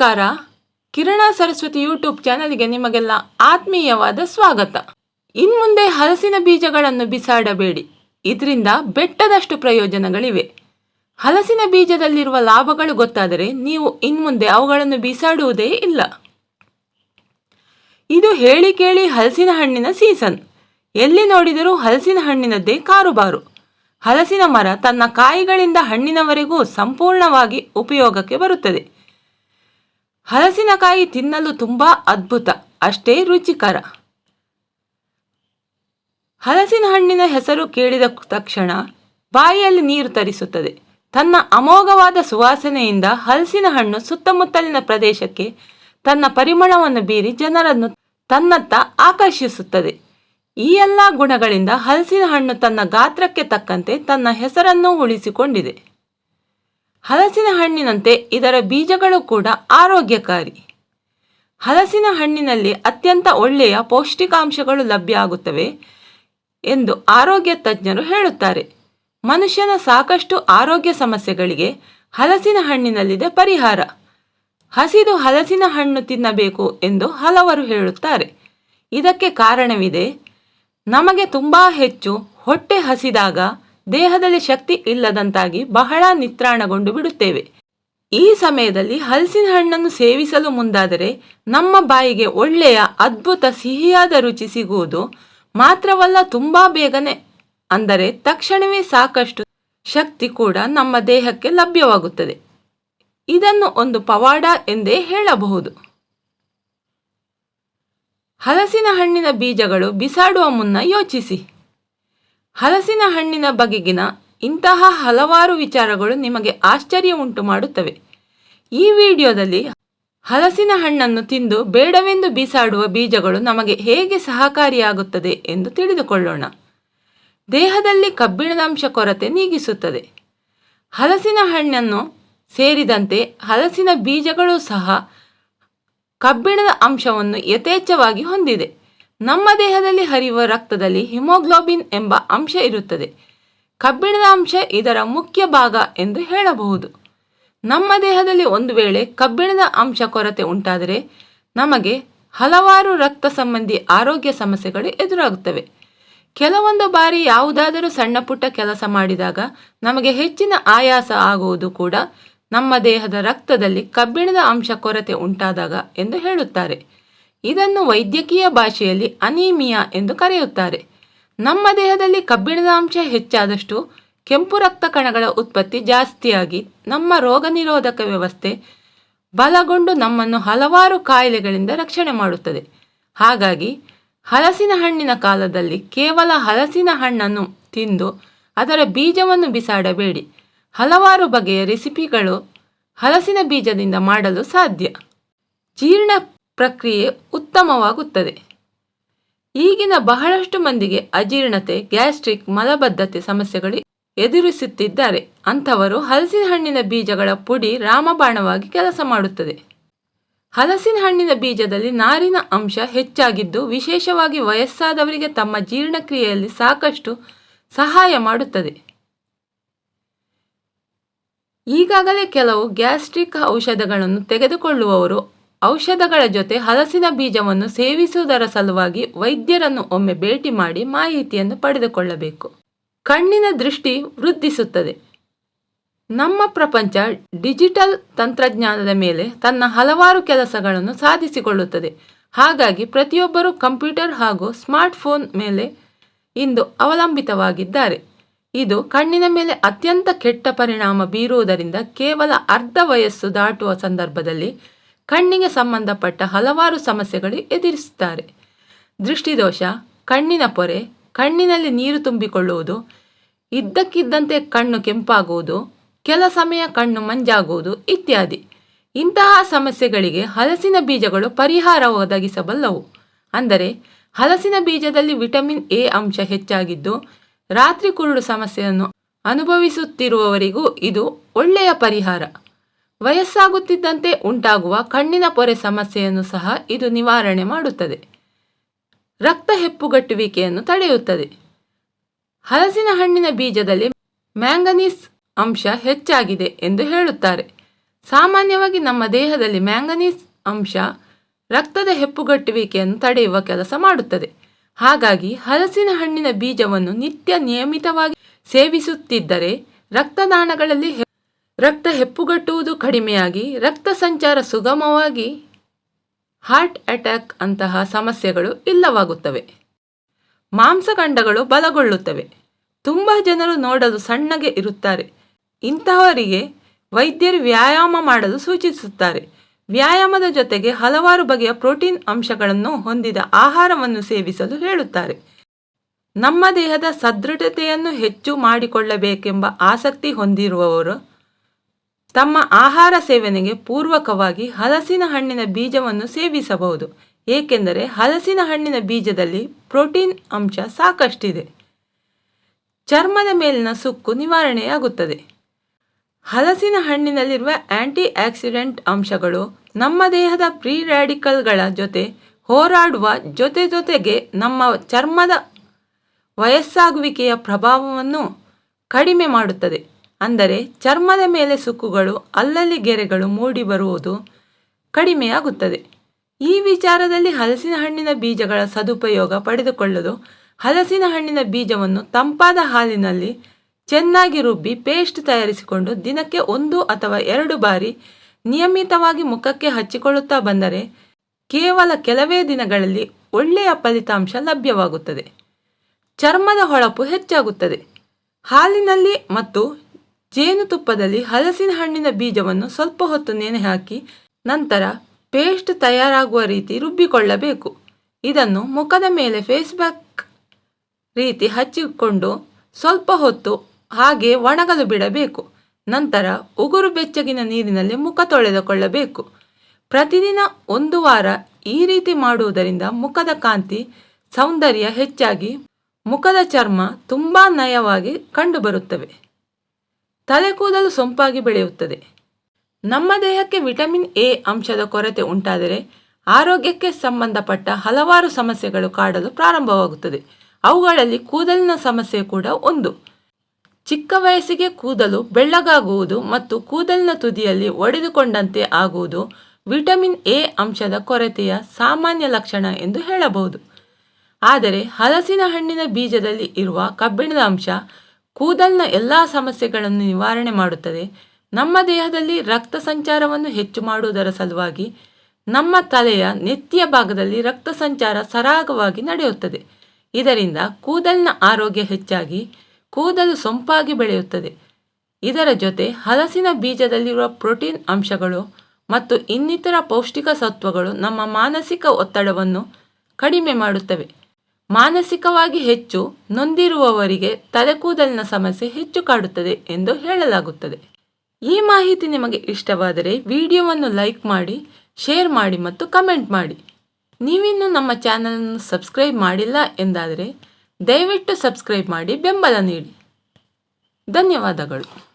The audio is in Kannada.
ನಮಸ್ಕಾರ. ಕಿರಣ ಸರಸ್ವತಿ ಯೂಟ್ಯೂಬ್ ಚಾನಲ್ಗೆ ನಿಮಗೆಲ್ಲ ಆತ್ಮೀಯವಾದ ಸ್ವಾಗತ. ಇನ್ಮುಂದೆ ಹಲಸಿನ ಬೀಜಗಳನ್ನು ಬಿಸಾಡಬೇಡಿ. ಇದರಿಂದ ಬೆಟ್ಟದಷ್ಟು ಪ್ರಯೋಜನಗಳಿವೆ. ಹಲಸಿನ ಬೀಜದಲ್ಲಿರುವ ಲಾಭಗಳು ಗೊತ್ತಾದರೆ ನೀವು ಇನ್ಮುಂದೆ ಅವುಗಳನ್ನು ಬಿಸಾಡುವುದೇ ಇಲ್ಲ. ಇದು ಹೇಳಿ ಕೇಳಿ ಹಲಸಿನ ಹಣ್ಣಿನ ಸೀಸನ್. ಎಲ್ಲಿ ನೋಡಿದರೂ ಹಲಸಿನ ಹಣ್ಣಿನದ್ದೇ ಕಾರುಬಾರು. ಹಲಸಿನ ಮರ ತನ್ನ ಕಾಯಿಗಳಿಂದ ಹಣ್ಣಿನವರೆಗೂ ಸಂಪೂರ್ಣವಾಗಿ ಉಪಯೋಗಕ್ಕೆ ಬರುತ್ತದೆ. ಹಲಸಿನಕಾಯಿ ತಿನ್ನಲು ತುಂಬಾ ಅದ್ಭುತ, ಅಷ್ಟೇ ರುಚಿಕರ. ಹಲಸಿನ ಹಣ್ಣಿನ ಹೆಸರು ಕೇಳಿದ ತಕ್ಷಣ ಬಾಯಿಯಲ್ಲಿ ನೀರು ತರಿಸುತ್ತದೆ. ತನ್ನ ಅಮೋಘವಾದ ಸುವಾಸನೆಯಿಂದ ಹಲಸಿನ ಹಣ್ಣು ಸುತ್ತಮುತ್ತಲಿನ ಪ್ರದೇಶಕ್ಕೆ ತನ್ನ ಪರಿಮಳವನ್ನು ಬೀರಿ ಜನರನ್ನು ತನ್ನತ್ತ ಆಕರ್ಷಿಸುತ್ತದೆ. ಈ ಎಲ್ಲ ಗುಣಗಳಿಂದ ಹಲಸಿನ ಹಣ್ಣು ತನ್ನ ಗಾತ್ರಕ್ಕೆ ತಕ್ಕಂತೆ ತನ್ನ ಹೆಸರನ್ನು ಉಳಿಸಿಕೊಂಡಿದೆ. ಹಲಸಿನ ಹಣ್ಣಿನಂತೆ ಇದರ ಬೀಜಗಳು ಕೂಡ ಆರೋಗ್ಯಕಾರಿ. ಹಲಸಿನ ಹಣ್ಣಿನಲ್ಲಿ ಅತ್ಯಂತ ಒಳ್ಳೆಯ ಪೌಷ್ಟಿಕಾಂಶಗಳು ಲಭ್ಯ ಆಗುತ್ತವೆ ಎಂದು ಆರೋಗ್ಯ ತಜ್ಞರು ಹೇಳುತ್ತಾರೆ. ಮನುಷ್ಯನ ಸಾಕಷ್ಟು ಆರೋಗ್ಯ ಸಮಸ್ಯೆಗಳಿಗೆ ಹಲಸಿನ ಹಣ್ಣಿನಲ್ಲಿದೆ ಪರಿಹಾರ. ಹಸಿದು ಹಲಸಿನ ಹಣ್ಣು ತಿನ್ನಬೇಕು ಎಂದು ಹಲವರು ಹೇಳುತ್ತಾರೆ. ಇದಕ್ಕೆ ಕಾರಣವಿದೆ. ನಮಗೆ ತುಂಬಾ ಹೆಚ್ಚು ಹೊಟ್ಟೆ ಹಸಿದಾಗ ದೇಹದಲ್ಲಿ ಶಕ್ತಿ ಇಲ್ಲದಂತಾಗಿ ಬಹಳ ನಿತ್ರಾಣಗೊಂಡು ಬಿಡುತ್ತೇವೆ. ಈ ಸಮಯದಲ್ಲಿ ಹಲಸಿನ ಹಣ್ಣನ್ನು ಸೇವಿಸಲು ಮುಂದಾದರೆ ನಮ್ಮ ಬಾಯಿಗೆ ಒಳ್ಳೆಯ ಅದ್ಭುತ ಸಿಹಿಯಾದ ರುಚಿ ಸಿಗುವುದು ಮಾತ್ರವಲ್ಲ ತುಂಬಾ ಬೇಗನೆ. ಅಂದರೆ ತಕ್ಷಣವೇ ಸಾಕಷ್ಟು ಶಕ್ತಿ ಕೂಡ ನಮ್ಮ ದೇಹಕ್ಕೆ ಲಭ್ಯವಾಗುತ್ತದೆ. ಇದನ್ನು ಒಂದು ಪವಾಡ ಎಂದೇ ಹೇಳಬಹುದು. ಹಲಸಿನ ಹಣ್ಣಿನ ಬೀಜಗಳು ಬಿಸಾಡುವ ಮುನ್ನ ಯೋಚಿಸಿ. ಹಲಸಿನ ಹಣ್ಣಿನ ಬಗೆಗಿನ ಇಂತಹ ಹಲವಾರು ವಿಚಾರಗಳು ನಿಮಗೆ ಆಶ್ಚರ್ಯ ಉಂಟು ಮಾಡುತ್ತವೆ. ಈ ವಿಡಿಯೋದಲ್ಲಿ ಹಲಸಿನ ಹಣ್ಣನ್ನು ತಿಂದು ಬೇಡವೆಂದು ಬೀಸಾಡುವ ಬೀಜಗಳು ನಮಗೆ ಹೇಗೆ ಸಹಕಾರಿಯಾಗುತ್ತದೆ ಎಂದು ತಿಳಿದುಕೊಳ್ಳೋಣ. ದೇಹದಲ್ಲಿ ಕಬ್ಬಿಣದ ಅಂಶ ಕೊರತೆ ನೀಗಿಸುತ್ತದೆ. ಹಲಸಿನ ಹಣ್ಣನ್ನು ಸೇರಿದಂತೆ ಹಲಸಿನ ಬೀಜಗಳು ಸಹ ಕಬ್ಬಿಣದ ಅಂಶವನ್ನು ಯಥೇಚ್ಛವಾಗಿ ಹೊಂದಿದೆ. ನಮ್ಮ ದೇಹದಲ್ಲಿ ಹರಿಯುವ ರಕ್ತದಲ್ಲಿ ಹಿಮೋಗ್ಲೋಬಿನ್ ಎಂಬ ಅಂಶ ಇರುತ್ತದೆ. ಕಬ್ಬಿಣದ ಅಂಶ ಇದರ ಮುಖ್ಯ ಭಾಗ ಎಂದು ಹೇಳಬಹುದು. ನಮ್ಮ ದೇಹದಲ್ಲಿ ಒಂದು ವೇಳೆ ಕಬ್ಬಿಣದ ಅಂಶ ಕೊರತೆ ಉಂಟಾದರೆ ನಮಗೆ ಹಲವಾರು ರಕ್ತ ಸಂಬಂಧಿ ಆರೋಗ್ಯ ಸಮಸ್ಯೆಗಳು ಎದುರಾಗುತ್ತವೆ. ಕೆಲವೊಂದು ಬಾರಿ ಯಾವುದಾದರೂ ಸಣ್ಣ ಪುಟ್ಟ ಕೆಲಸ ಮಾಡಿದಾಗ ನಮಗೆ ಹೆಚ್ಚಿನ ಆಯಾಸ ಆಗುವುದು ಕೂಡ ನಮ್ಮ ದೇಹದ ರಕ್ತದಲ್ಲಿ ಕಬ್ಬಿಣದ ಅಂಶ ಕೊರತೆ ಉಂಟಾದಾಗ ಎಂದು ಹೇಳುತ್ತಾರೆ. ಇದನ್ನು ವೈದ್ಯಕೀಯ ಭಾಷೆಯಲ್ಲಿ ಅನೀಮಿಯಾ ಎಂದು ಕರೆಯುತ್ತಾರೆ. ನಮ್ಮ ದೇಹದಲ್ಲಿ ಕಬ್ಬಿಣದ ಅಂಶ ಹೆಚ್ಚಾದಷ್ಟು ಕೆಂಪು ರಕ್ತ ಕಣಗಳ ಉತ್ಪತ್ತಿ ಜಾಸ್ತಿಯಾಗಿ ನಮ್ಮ ರೋಗ ನಿರೋಧಕ ವ್ಯವಸ್ಥೆ ಬಲಗೊಂಡು ನಮ್ಮನ್ನು ಹಲವಾರು ಕಾಯಿಲೆಗಳಿಂದ ರಕ್ಷಣೆ ಮಾಡುತ್ತದೆ. ಹಾಗಾಗಿ ಹಲಸಿನ ಹಣ್ಣಿನ ಕಾಲದಲ್ಲಿ ಕೇವಲ ಹಲಸಿನ ಹಣ್ಣನ್ನು ತಿಂದು ಅದರ ಬೀಜವನ್ನು ಬಿಸಾಡಬೇಡಿ. ಹಲವಾರು ಬಗೆಯ ರೆಸಿಪಿಗಳು ಹಲಸಿನ ಬೀಜದಿಂದ ಮಾಡಲು ಸಾಧ್ಯ. ಜೀರ್ಣ ಪ್ರಕ್ರಿಯೆ ಉತ್ತಮವಾಗುತ್ತದೆ. ಈಗಿನ ಬಹಳಷ್ಟು ಮಂದಿಗೆ ಅಜೀರ್ಣತೆ, ಗ್ಯಾಸ್ಟ್ರಿಕ್, ಮಲಬದ್ಧತೆ ಸಮಸ್ಯೆಗಳು ಎದುರಿಸುತ್ತಿದ್ದಾರೆ. ಅಂಥವರು ಹಲಸಿನ ಹಣ್ಣಿನ ಬೀಜಗಳ ಪುಡಿ ರಾಮಬಾಣವಾಗಿ ಕೆಲಸ ಮಾಡುತ್ತದೆ. ಹಲಸಿನ ಹಣ್ಣಿನ ಬೀಜದಲ್ಲಿ ನಾರಿನ ಅಂಶ ಹೆಚ್ಚಾಗಿದ್ದು ವಿಶೇಷವಾಗಿ ವಯಸ್ಸಾದವರಿಗೆ ತಮ್ಮ ಜೀರ್ಣಕ್ರಿಯೆಯಲ್ಲಿ ಸಾಕಷ್ಟು ಸಹಾಯ ಮಾಡುತ್ತದೆ. ಈಗಾಗಲೇ ಕೆಲವು ಗ್ಯಾಸ್ಟ್ರಿಕ್ ಔಷಧಗಳನ್ನು ತೆಗೆದುಕೊಳ್ಳುವವರು ಔಷಧಗಳ ಜೊತೆ ಹಲಸಿನ ಬೀಜವನ್ನು ಸೇವಿಸುವುದರ ಸಲುವಾಗಿ ವೈದ್ಯರನ್ನು ಒಮ್ಮೆ ಭೇಟಿ ಮಾಡಿ ಮಾಹಿತಿಯನ್ನು ಪಡೆದುಕೊಳ್ಳಬೇಕು. ಕಣ್ಣಿನ ದೃಷ್ಟಿ ವೃದ್ಧಿಸುತ್ತದೆ. ನಮ್ಮ ಪ್ರಪಂಚ ಡಿಜಿಟಲ್ ತಂತ್ರಜ್ಞಾನದ ಮೇಲೆ ತನ್ನ ಹಲವಾರು ಕೆಲಸಗಳನ್ನು ಸಾಧಿಸಿಕೊಳ್ಳುತ್ತದೆ. ಹಾಗಾಗಿ ಪ್ರತಿಯೊಬ್ಬರೂ ಕಂಪ್ಯೂಟರ್ ಹಾಗೂ ಸ್ಮಾರ್ಟ್ಫೋನ್ ಮೇಲೆ ಇಂದು ಅವಲಂಬಿತವಾಗಿದ್ದಾರೆ. ಇದು ಕಣ್ಣಿನ ಮೇಲೆ ಅತ್ಯಂತ ಕೆಟ್ಟ ಪರಿಣಾಮ ಬೀರುವುದರಿಂದ ಕೇವಲ ಅರ್ಧ ವಯಸ್ಸು ದಾಟುವ ಸಂದರ್ಭದಲ್ಲಿ ಕಣ್ಣಿಗೆ ಸಂಬಂಧಪಟ್ಟ ಹಲವಾರು ಸಮಸ್ಯೆಗಳು ಎದುರಿಸುತ್ತಾರೆ. ದೃಷ್ಟಿದೋಷ, ಕಣ್ಣಿನ ಪೊರೆ, ಕಣ್ಣಿನಲ್ಲಿ ನೀರು ತುಂಬಿಕೊಳ್ಳುವುದು, ಇದ್ದಕ್ಕಿದ್ದಂತೆ ಕಣ್ಣು ಕೆಂಪಾಗುವುದು, ಕೆಲ ಸಮಯ ಕಣ್ಣು ಮಂಜಾಗುವುದು ಇತ್ಯಾದಿ. ಇಂತಹ ಸಮಸ್ಯೆಗಳಿಗೆ ಹಲಸಿನ ಬೀಜಗಳು ಪರಿಹಾರ ಒದಗಿಸಬಲ್ಲವು. ಅಂದರೆ, ಹಲಸಿನ ಬೀಜದಲ್ಲಿ ವಿಟಮಿನ್ ಎ ಅಂಶ ಹೆಚ್ಚಾಗಿದ್ದು, ರಾತ್ರಿ ಕುರುಡು ಸಮಸ್ಯೆಯನ್ನು ಅನುಭವಿಸುತ್ತಿರುವವರಿಗೂ ಇದು ಒಳ್ಳೆಯ ಪರಿಹಾರ. ವಯಸ್ಸಾಗುತ್ತಿದ್ದಂತೆ ಉಂಟಾಗುವ ಕಣ್ಣಿನ ಪೊರೆ ಸಮಸ್ಯೆಯನ್ನು ಸಹ ಇದು ನಿವಾರಣೆ ಮಾಡುತ್ತದೆ. ರಕ್ತ ಹೆಪ್ಪುಗಟ್ಟುವಿಕೆಯನ್ನು ತಡೆಯುತ್ತದೆ. ಹಲಸಿನ ಹಣ್ಣಿನ ಬೀಜದಲ್ಲಿ ಮ್ಯಾಂಗನೀಸ್ ಅಂಶ ಹೆಚ್ಚಾಗಿದೆ ಎಂದು ಹೇಳುತ್ತಾರೆ. ಸಾಮಾನ್ಯವಾಗಿ ನಮ್ಮ ದೇಹದಲ್ಲಿ ಮ್ಯಾಂಗನೀಸ್ ಅಂಶ ರಕ್ತದ ಹೆಪ್ಪುಗಟ್ಟುವಿಕೆಯನ್ನು ತಡೆಯುವ ಕೆಲಸ ಮಾಡುತ್ತದೆ. ಹಾಗಾಗಿ ಹಲಸಿನ ಹಣ್ಣಿನ ಬೀಜವನ್ನು ನಿತ್ಯ ನಿಯಮಿತವಾಗಿ ಸೇವಿಸುತ್ತಿದ್ದರೆ ರಕ್ತದಾನಗಳಲ್ಲಿ ರಕ್ತ ಹೆಪ್ಪುಗಟ್ಟುವುದು ಕಡಿಮೆಯಾಗಿ, ರಕ್ತ ಸಂಚಾರ ಸುಗಮವಾಗಿ ಹಾರ್ಟ್ ಅಟ್ಯಾಕ್ ಅಂತಹ ಸಮಸ್ಯೆಗಳು ಇಲ್ಲವಾಗುತ್ತವೆ. ಮಾಂಸಖಂಡಗಳು ಬಲಗೊಳ್ಳುತ್ತವೆ. ತುಂಬ ಜನರು ನೋಡಲು ಸಣ್ಣಗೆ ಇರುತ್ತಾರೆ. ಇಂತಹವರಿಗೆ ವೈದ್ಯರು ವ್ಯಾಯಾಮ ಮಾಡಲು ಸೂಚಿಸುತ್ತಾರೆ. ವ್ಯಾಯಾಮದ ಜೊತೆಗೆ ಹಲವಾರು ಬಗೆಯ ಪ್ರೋಟೀನ್ ಅಂಶಗಳನ್ನು ಹೊಂದಿದ ಆಹಾರವನ್ನು ಸೇವಿಸಲು ಹೇಳುತ್ತಾರೆ. ನಮ್ಮ ದೇಹದ ಸದೃಢತೆಯನ್ನು ಹೆಚ್ಚು ಮಾಡಿಕೊಳ್ಳಬೇಕೆಂಬ ಆಸಕ್ತಿ ಹೊಂದಿರುವವರು ತಮ್ಮ ಆಹಾರ ಸೇವನೆಗೆ ಪೂರ್ವಕವಾಗಿ ಹಲಸಿನ ಹಣ್ಣಿನ ಬೀಜವನ್ನು ಸೇವಿಸಬಹುದು. ಏಕೆಂದರೆ ಹಲಸಿನ ಹಣ್ಣಿನ ಬೀಜದಲ್ಲಿ ಪ್ರೋಟೀನ್ ಅಂಶ ಸಾಕಷ್ಟಿದೆ. ಚರ್ಮದ ಮೇಲಿನ ಸುಕ್ಕು ನಿವಾರಣೆಯಾಗುತ್ತದೆ. ಹಲಸಿನ ಹಣ್ಣಿನಲ್ಲಿರುವ ಆಂಟಿ ಆಕ್ಸಿಡೆಂಟ್ ಅಂಶಗಳು ನಮ್ಮ ದೇಹದ ಪ್ರೀ ರ್ಯಾಡಿಕಲ್ಗಳ ಜೊತೆ ಹೋರಾಡುವ ಜೊತೆ ಜೊತೆಗೆ ನಮ್ಮ ಚರ್ಮದ ವಯಸ್ಸಾಗುವಿಕೆಯ ಪ್ರಭಾವವನ್ನು ಕಡಿಮೆ ಮಾಡುತ್ತದೆ. ಅಂದರೆ ಚರ್ಮದ ಮೇಲೆ ಸುಕ್ಕುಗಳು, ಅಲ್ಲಲ್ಲಿ ಗೆರೆಗಳು ಮೂಡಿಬರುವುದು ಕಡಿಮೆಯಾಗುತ್ತದೆ. ಈ ವಿಚಾರದಲ್ಲಿ ಹಲಸಿನ ಹಣ್ಣಿನ ಬೀಜಗಳ ಸದುಪಯೋಗ ಪಡೆದುಕೊಳ್ಳಲು ಹಲಸಿನ ಹಣ್ಣಿನ ಬೀಜವನ್ನು ತಂಪಾದ ಹಾಲಿನಲ್ಲಿ ಚೆನ್ನಾಗಿ ರುಬ್ಬಿ ಪೇಸ್ಟ್ ತಯಾರಿಸಿಕೊಂಡು ದಿನಕ್ಕೆ ಒಂದು ಅಥವಾ ಎರಡು ಬಾರಿ ನಿಯಮಿತವಾಗಿ ಮುಖಕ್ಕೆ ಹಚ್ಚಿಕೊಳ್ಳುತ್ತಾ ಬಂದರೆ ಕೇವಲ ಕೆಲವೇ ದಿನಗಳಲ್ಲಿ ಒಳ್ಳೆಯ ಫಲಿತಾಂಶ ಲಭ್ಯವಾಗುತ್ತದೆ. ಚರ್ಮದ ಹೊಳಪು ಹೆಚ್ಚಾಗುತ್ತದೆ. ಹಾಲಿನಲ್ಲಿ ಮತ್ತು ಜೇನುತುಪ್ಪದಲ್ಲಿ ಹಲಸಿನ ಹಣ್ಣಿನ ಬೀಜವನ್ನು ಸ್ವಲ್ಪ ಹೊತ್ತು ನೆನೆ ಹಾಕಿ ನಂತರ ಪೇಸ್ಟ್ ತಯಾರಾಗುವ ರೀತಿ ರುಬ್ಬಿಕೊಳ್ಳಬೇಕು. ಇದನ್ನು ಮುಖದ ಮೇಲೆ ಫೇಸ್ ಪ್ಯಾಕ್ ರೀತಿ ಹಚ್ಚಿಕೊಂಡು ಸ್ವಲ್ಪ ಹೊತ್ತು ಹಾಗೆ ಒಣಗಲು ಬಿಡಬೇಕು. ನಂತರ ಉಗುರು ಬೆಚ್ಚಗಿನ ನೀರಿನಲ್ಲಿ ಮುಖ ತೊಳೆದುಕೊಳ್ಳಬೇಕು. ಪ್ರತಿದಿನ ಒಂದು ವಾರ ಈ ರೀತಿ ಮಾಡುವುದರಿಂದ ಮುಖದ ಕಾಂತಿ, ಸೌಂದರ್ಯ ಹೆಚ್ಚಾಗಿ ಮುಖದ ಚರ್ಮ ತುಂಬಾ ನಯವಾಗಿ ಕಂಡುಬರುತ್ತವೆ. ತಲೆ ಕೂದಲು ಸೊಂಪಾಗಿ ಬೆಳೆಯುತ್ತದೆ. ನಮ್ಮ ದೇಹಕ್ಕೆ ವಿಟಮಿನ್ ಎ ಅಂಶದ ಕೊರತೆ ಉಂಟಾದರೆ ಆರೋಗ್ಯಕ್ಕೆ ಸಂಬಂಧಪಟ್ಟ ಹಲವಾರು ಸಮಸ್ಯೆಗಳು ಕಾಡಲು ಪ್ರಾರಂಭವಾಗುತ್ತದೆ. ಅವುಗಳಲ್ಲಿ ಕೂದಲಿನ ಸಮಸ್ಯೆ ಕೂಡ ಒಂದು. ಚಿಕ್ಕ ವಯಸ್ಸಿಗೆ ಕೂದಲು ಬೆಳ್ಳಗಾಗುವುದು ಮತ್ತು ಕೂದಲಿನ ತುದಿಯಲ್ಲಿ ಒಡೆದುಕೊಂಡಂತೆ ಆಗುವುದು ವಿಟಮಿನ್ ಎ ಅಂಶದ ಕೊರತೆಯ ಸಾಮಾನ್ಯ ಲಕ್ಷಣ ಎಂದು ಹೇಳಬಹುದು. ಆದರೆ ಹಲಸಿನ ಹಣ್ಣಿನ ಬೀಜದಲ್ಲಿ ಇರುವ ಕಬ್ಬಿಣದ ಅಂಶ ಕೂದಲಿನ ಎಲ್ಲ ಸಮಸ್ಯೆಗಳನ್ನು ನಿವಾರಣೆ ಮಾಡುತ್ತದೆ. ನಮ್ಮ ದೇಹದಲ್ಲಿ ರಕ್ತ ಸಂಚಾರವನ್ನು ಹೆಚ್ಚು ಮಾಡುವುದರ ಸಲುವಾಗಿ ನಮ್ಮ ತಲೆಯ ನೆತ್ತಿಯ ಭಾಗದಲ್ಲಿ ರಕ್ತ ಸಂಚಾರ ಸರಾಗವಾಗಿ ನಡೆಯುತ್ತದೆ. ಇದರಿಂದ ಕೂದಲಿನ ಆರೋಗ್ಯ ಹೆಚ್ಚಾಗಿ, ಕೂದಲು ಸೊಂಪಾಗಿ ಬೆಳೆಯುತ್ತದೆ. ಇದರ ಜೊತೆ ಹಲಸಿನ ಬೀಜದಲ್ಲಿರುವ ಪ್ರೋಟೀನ್ ಅಂಶಗಳು ಮತ್ತು ಇನ್ನಿತರ ಪೌಷ್ಟಿಕ ಸತ್ವಗಳು ನಮ್ಮ ಮಾನಸಿಕ ಒತ್ತಡವನ್ನು ಕಡಿಮೆ ಮಾಡುತ್ತವೆ. ಮಾನಸಿಕವಾಗಿ ಹೆಚ್ಚು ನೊಂದಿರುವವರಿಗೆ ತಲೆಕೂದಲಿನ ಸಮಸ್ಯೆ ಹೆಚ್ಚು ಕಾಡುತ್ತದೆ ಎಂದು ಹೇಳಲಾಗುತ್ತದೆ. ಈ ಮಾಹಿತಿ ನಿಮಗೆ ಇಷ್ಟವಾದರೆ ವಿಡಿಯೋವನ್ನು ಲೈಕ್ ಮಾಡಿ, ಶೇರ್ ಮಾಡಿ ಮತ್ತು ಕಮೆಂಟ್ ಮಾಡಿ. ನೀವಿನ್ನೂ ನಮ್ಮ ಚಾನಲನ್ನು ಸಬ್ಸ್ಕ್ರೈಬ್ ಮಾಡಿಲ್ಲ ಎಂದಾದರೆ ದಯವಿಟ್ಟು ಸಬ್ಸ್ಕ್ರೈಬ್ ಮಾಡಿ ಬೆಂಬಲ ನೀಡಿ. ಧನ್ಯವಾದಗಳು.